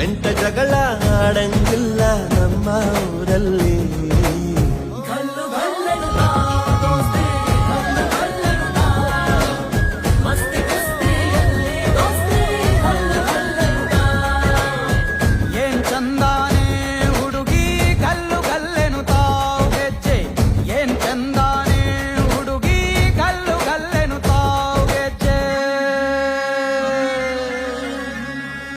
ನೆಂಟ ಜಗಳ ಆಡಂಗಿಲ್ಲ ನಮ್ಮ ಊರಲ್ಲಿ